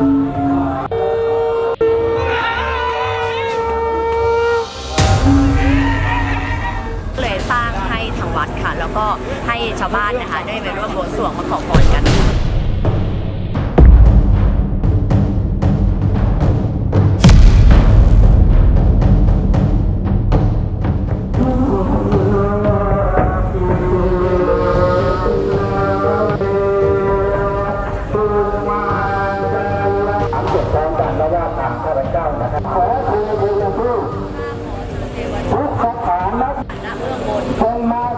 เลยสร้างให้ทางวัดค่ะ แล้วก็ให้ชาวบ้านนะคะ ได้ไปร่วมบวงสรวงมาขอพร ขอเทวีผู้ทุกสถานะเบื้องบนจงมา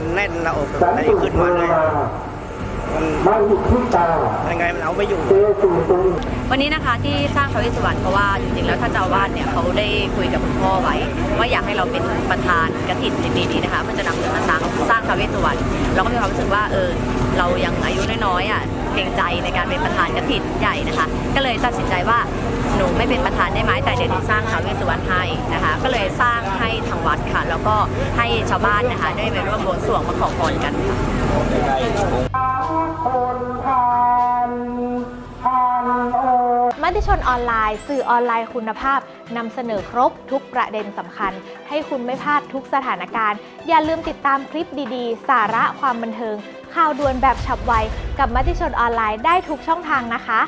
มันแน่นหน้าอกไหนขึ้นมาเลยมันไม่หยุดที่ตายังไงมันเอาไม่อยู่เจสู่ตุงวันนี้นะคะที่สร้างทาวเวสสุวรรณเพราะว่าจริงๆแล้วท่านเจ้าอาวาสเนี่ยเขาได้คุยกับคุณพ่อไว้ ว่าอยากให้เราเป็นประธานกฐินในปีนี้นะคะเพื่อจะนำเงินมาสร้างสร้างทาวเวสสุวรรณเราก็มีความรู้สึกว่าเออเรายังอายุน้อยๆอะเกรงใจในการเป็นประธานกฐินใหญ่นะคะ ก็เลยตัดสินใจว่าหนูไม่เป็นประธานได้ไหมแต่เดี๋ยวหนูสร้างทาวเวสสุวรรณให้นะคะ ก็เลยสร้างให้ทาง วัดค่ะ แล้วก็ให้ชาวบ้านนะคะ ได้ไปร่วมบวงสรวงมาขอพรกันค่ะมติชนออนไลน์ สื่อออนไลน์คุณภาพนำเสนอครบทุกประเด็นสำคัญ ให้คุณไม่พลาดทุกสถานการณ์ อย่าลืมติดตามคลิปดีๆ สาระความบันเทิง ข่าวด่วนแบบฉับไว กับมติชนออนไลน์ได้ทุกช่องทางนะคะ